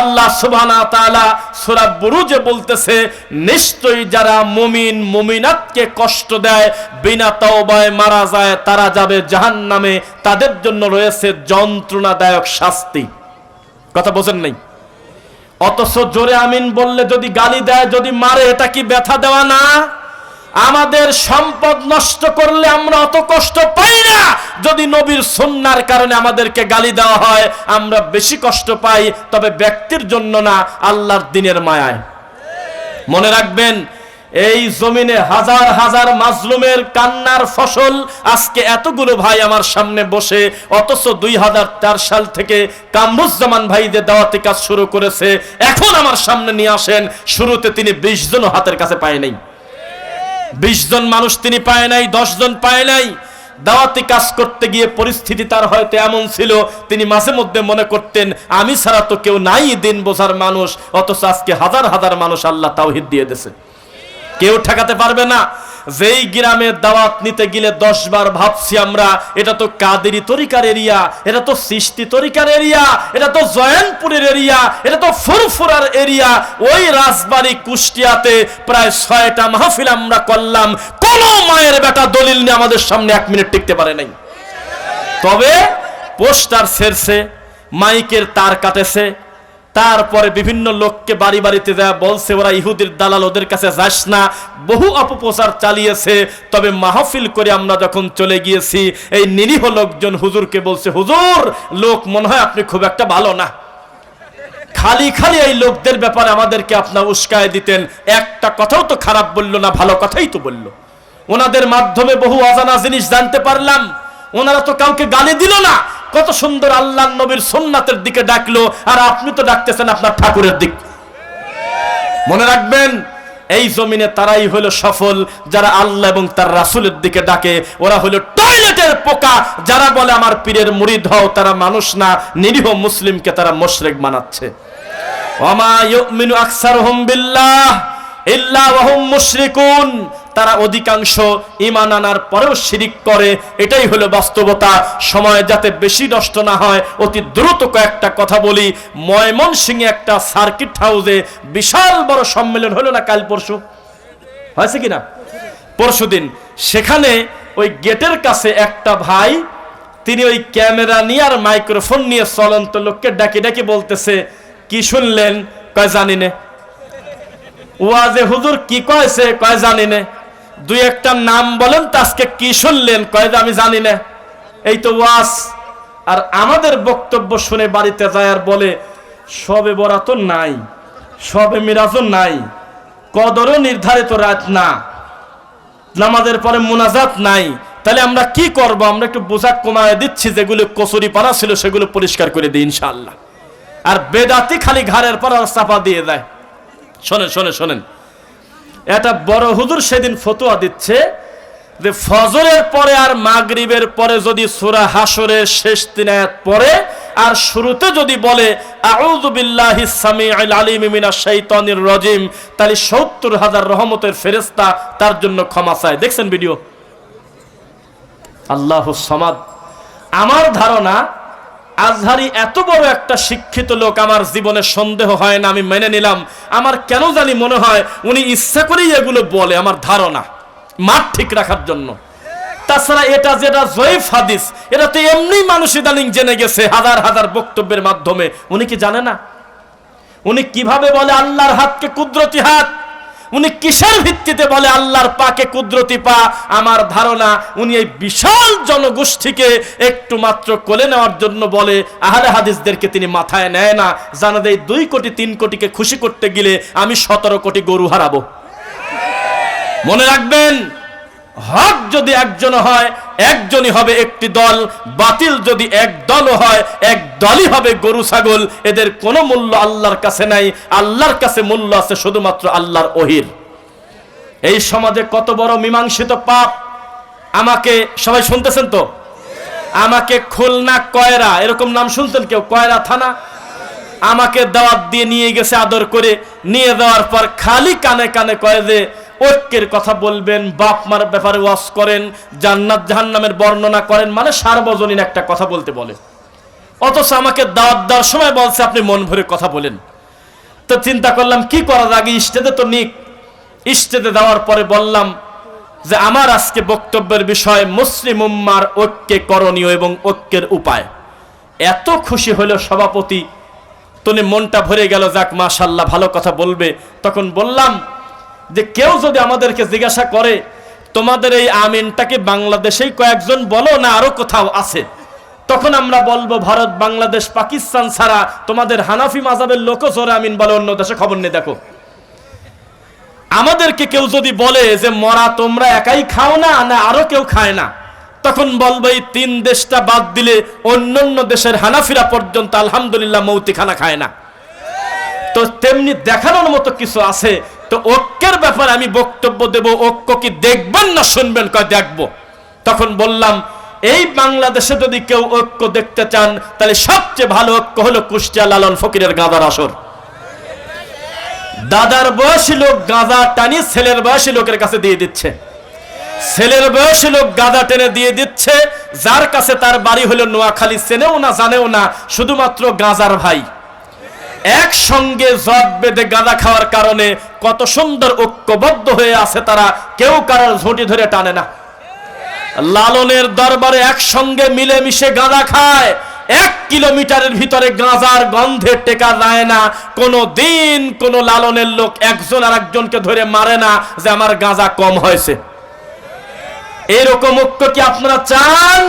আল্লাহ সুবহানাহু ওয়া তাআলা সূরা বুরুজে বলতেছে, নিশ্চয়ই যারা মুমিন মুমিনাতকে কষ্ট দেয়, বিনা তওবায় মারা যায়, তারা যাবে জাহান্নামে। তাদের জন্য রয়েছে যন্ত্রণাদায়ক শাস্তি। কথা বোঝেন নাই? অথচ জোরে আমিন বললে যদি গালি দেয়, যদি মারে, এটা কি ব্যথা দেওয়া না? আমাদের সম্পদ নষ্ট করলে আমরা অত কষ্ট পাই না। যদি নবীর সন্ন্যার কারণে আমাদেরকে গালি দেওয়া হয়, আমরা বেশি কষ্ট পাই, তবে ব্যক্তির জন্য না, আল্লাহর দিনের মায়ায়। মনে রাখবেন, এই জমিনে হাজার হাজার মাজলুমের কান্নার ফসল আজকে এতগুলো ভাই আমার সামনে বসে, অথচ দুই হাজার চার সাল থেকে কামরুজ্জামান ভাইদের দাওয়াতি কাজ শুরু করেছে। এখন আমার সামনে নিয়ে আসেন, শুরুতে তিনি বিশ জন হাতের কাছে পায় নাই। বিশ জন মানুষ তিনি পায় নাই, দশ জন পায় নাই। দাওয়াতি কাজ করতে গিয়ে পরিস্থিতি তার হয়তো এমন ছিল, তিনি মাঝে মধ্যে মনে করতেন, আমি ছাড়া তো কেউ নাই দিন বোঝার মানুষ, অথচ আজকে হাজার হাজার মানুষ আল্লাহ তাওহিদ দিয়ে দেছে কেউ ঠেকাতে পারবে না। যেই গ্রামের দাওয়াত নিতে গেলে দশ বার ভাবছি আমরা, এটা তো কাদেরি তরিকার এরিয়া, এটা তো সৃষ্টি তরিকার এরিয়া, এটা তো জয়নপুরের এরিয়া, এটা তো ফুরফুরার এরিয়া। ওই রাজবাড়ি কুষ্টিয়াতে প্রায় ছয়টা মাহফিল আমরা করলাম। কোন মায়ের বেটা দলিল নিয়ে আমাদের সামনে এক মিনিট টিকতে পারে নাই। তবে পোস্টার ছেড়ছে, মাইকের তার কাটেছে তারপরে বিভিন্ন লোককে বাড়ি বাড়িতে দেয়া বলছে, ওরা ইহুদির দালাল, ওদের কাছে যাস না। বহু অপপ্রচার চালিয়েছে। তবে মাহফিল করে আমরা যখন চলে গিয়েছি, এই নিরীহ লোকজন হুজুরকে বলছে, হুজুর, লোক মনে হয় আপনি খুব একটা ভালো না। খালি খালি এই লোকদের ব্যাপারে আমাদেরকে আপনার উস্কায় দিতেন। একটা কথাও তো খারাপ বলল না, ভালো কথাই তো বলল। ওনাদের মাধ্যমে বহু অজানা জিনিস জানতে পারলাম। ওনারা তো কাউকে গালি দিল না। কত সুন্দর আল্লাহ নবীর সোননাথের দিকে ডাকলো, আর আপনি তো ডাকতেছেন আপনার ঠাকুরের দিক। মনে রাখবেন, এই জমিনে তারাই হলো সফল, যারা আল্লাহ এবং তার রাসুলের দিকে ডাকে। ওরা হলো টয়লেটের পোকা, যারা বলে, আমার পীরের মুরিদ হও, তারা মানুষ না, নিরীহ মুসলিমকে তারা মোশরেক বানাচ্ছে। ওমা ইউমিনু আকসারুহুম বিল্লাহ মুশরিকুন। তারা অধিকাংশ ইমান আনার পরেও শিরিক করে। এটাই হলো বাস্তবতা। সময় যাতে বেশি নষ্ট না হয়, অতি দ্রুত কয়েকটা কথা বলি। ময়মনসিংহে একটা সার্কিট হাউসে বিশাল বড় সম্মেলন হলো না কাল পরশু? হয়েছে কিনা? পরশুদিন। সেখানে ওই গেটের কাছে একটা ভাই, তিনি ওই ক্যামেরা নিয়ে আর মাইক্রোফোন নিয়ে চলন্ত লোককে ডাকি ডাকি বলতেছে, কি শুনলেন? কয়, জানি নে। ওয়াজে হুজুর কি কয়েছে? কয় জানি নে। দুই একটা নাম বলেন তো আজকে কি শুনলেন? কয় আমি জানি না। এই তো ওয়াজ। আর আমাদের বক্তব্য শুনে বাড়িতে যায় আর বলে, সবে বরাত নাই, সবে মিরাজও নাই, কদরও নির্ধারিত রাত না, নামাজের পরে মোনাজাত নাই, তাহলে আমরা কি করব? আমরা একটু বোঝা কমায় দিচ্ছি, যেগুলো কচুরি পাড়া ছিল, সেগুলো পরিষ্কার করে দিই ইনশাআল্লাহ। আর বেদাতি খালি ঘাড়ের পর চাপা দিয়ে দেয়। শোনেন শোনেন শোনেন। এটা বড় হুজুর সেদিন ফতোয়া দিচ্ছে যে ফজরের পরে আর মাগরিবের পরে যদি সূরা হাসরের শেষ তিন আয়াত পড়ে, আর শুরুতে যদি বলে, আউযু বিল্লাহি সামিউল আলিম মিনাশ শাইতানির রাজিম তাহলে 70 হাজার রহমতের ফেরেশতা তার জন্য ক্ষমা চায়। দেখছেন ভিডিও আল্লাহুস সামাদ। আমার ধারণা আজহারি এত বড় একটা শিক্ষিত লোক, আমার জীবনে সন্দেহ হয় না, আমি মেনে নিলাম। আমার কেন জানি মনে হয় উনি ইচ্ছা করেই এগুলো বলে, আমার ধারণা। মাঠ ঠিক রাখার জন্য। তাছাড়া এটা যেটা জয়ীফ হাদিস, এটা তো এমনি মানুষ ইদানিং জেনে গেছে, হাজার হাজার বক্তব্যের মাধ্যমে। উনি কি জানে না? উনি কীভাবে বলে, আল্লাহর হাতকে কুদরতি হাত উনি কিসের ভিত্তিতে বলে আল্লাহর পাকে কুদরতি পা? আমার ধারণা উনি এই বিশাল জনগোষ্ঠীকে একটু মাত্র কোলে নেওয়ার জন্য বলে, আহলে হাদিসদেরকে তিনি মাথায় নেয় না। জানা দেয় দুই কোটি, তিন কোটিকে খুশি করতে গেলে আমি সতেরো কোটি গরু হারাবো। মনে রাখবেন হক যদি একজন হয়, একজনই হবে একটি দল। বাতিল যদি এক দল হয়, এক দলই হবে গরু, ছাগল। এদের কোনো মূল্য আল্লাহর কাছে নাই। আল্লাহর কাছে মূল্য আছে শুধুমাত্র আল্লাহর ওহির। এই সমাজে কত বড় মীমাংসিত পাপ। আমাকে, সবাই শুনতেছেন তো? আমাকে খুলনা, কয়রা, এরকম নাম শুনতেন কেউ? কয়রা থানা? আমাকে দাওয়াত দিয়ে নিয়ে গেছে আদর করে। নিয়ে দেওয়ার পর খালি কানে কানে কয়ে যে ঐক্যের কথা বলবেন, বাপ মার ব্যাপারে ওয়াজ করেন, জান্নাত জাহান্নামের বর্ণনা করেন মানে সার্বজনীন একটা কথা বলতে বলে। অথচ আমাকে দাওয়াত দেওয়ার সময় বলছে, আপনি মন ভরে কথা বলেন। তো চিন্তা করলাম, কি করার আগে স্টেজে তো নিক। স্টেজে দেওয়ার পরে বললাম যে, আমার আজকে বক্তব্যের বিষয় মুসলিম উম্মার ঐক্যে করণীয় এবং ঐক্যের উপায়। এত খুশি হলো সভাপতি, তনি মনটা ভরে গেল, যাক মাশাল্লাহ ভালো কথা বলবে। তখন বললাম যে কেউ যদি আমাদেরকে জিজ্ঞাসা করে, তোমাদের এই আমিনটাকে বাংলাদেশেই কয়েকজন বলো না আরও কোথাও আছে? তখন আমরা বলব, ভারত, বাংলাদেশ, পাকিস্তান ছাড়া তোমাদের হানাফি মাজাবের লোকও জোরে আমিন বলে, অন্য দেশে খবর নিয়ে দেখো। আমাদেরকে কেউ যদি বলে যে, মরা তোমরা একাই খাও না না আরও কেউ খায় না? তখন বলব, এই তিন দেশটা বাদ দিলে অন্যান্য দেশের হানাফিরা পর্যন্ত আলহামদুলিল্লাহ মৌতি খানা খায় না। তো তেমনি দেখানোর মতো কিছু আছে তো ঐক্যের ব্যাপারে আমি বক্তব্য দেব, ঐক্য কি দেখবেন না শুনবেন কয় দেখব। তখন বললাম, এই বাংলাদেশে যদি কেউ ঐক্য দেখতে চান, তাহলে সবচেয়ে ভালো ঐক্য হলো কুষ্টিয়া লালন ফকিরের গাদার আসর। দাদার বয়সী লোক গাঁদা টানি ছেলের বয়সী লোকের কাছে দিয়ে দিচ্ছে। ছেলের বয়সী লোক গাঁদা টেনে দিয়ে দিচ্ছে, যার কাছে তার বাড়ি হলো নোয়াখালী, চেনেও না, জানেও না, শুধুমাত্র গাঁজার ভাই। একসঙ্গে জব বেঁধে গাঁদা খাওয়ার কারণে কত সুন্দর ঐক্যবদ্ধ হয়ে আছে তারা, কেউ কারোর ঝুঁটি ধরে টানে না। লালনের দরবারে একসঙ্গে মিলেমিশে গাঁদা খায়, এক কিলোমিটারের ভিতরে গাঁজার গন্ধে টেকা যায় না। কোনো দিন কোনো লালনের লোক একজন আর একজনকে ধরে মারে না যে আমার গাঁজা কম হয়েছে। এরকম ঐক্য কি আপনারা চান?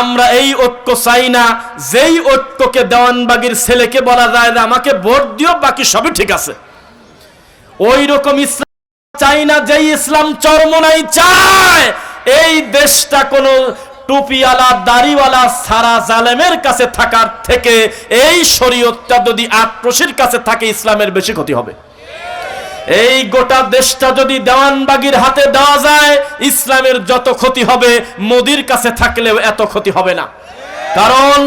আমরা এই ঐক্য চাই না। যেই ঐক্যকে দেওয়ানবাগির ছেলেকে বলা যায় যে আমাকে ভোট দিও, বাকি সবই ঠিক আছে। ওই রকম ইসলাম চাই না যেই ইসলাম চরমনাই চায়। এই দেশটা কোনো টুপিওয়ালা, দাড়িওয়ালা, সারা জালেমের কাছে থাকার থেকে এই শরীয়তটা যদি আক্রোশের কাছে থাকে, ইসলামের বেশি ক্ষতি হবে। এই গোটা দেশটা যদি দেওয়ানবাগির হাতে দেওয়া যায়, ইসলামের যত ক্ষতি হবে, মোদির কাছে থাকলেও এত ক্ষতি হবে না। কারণ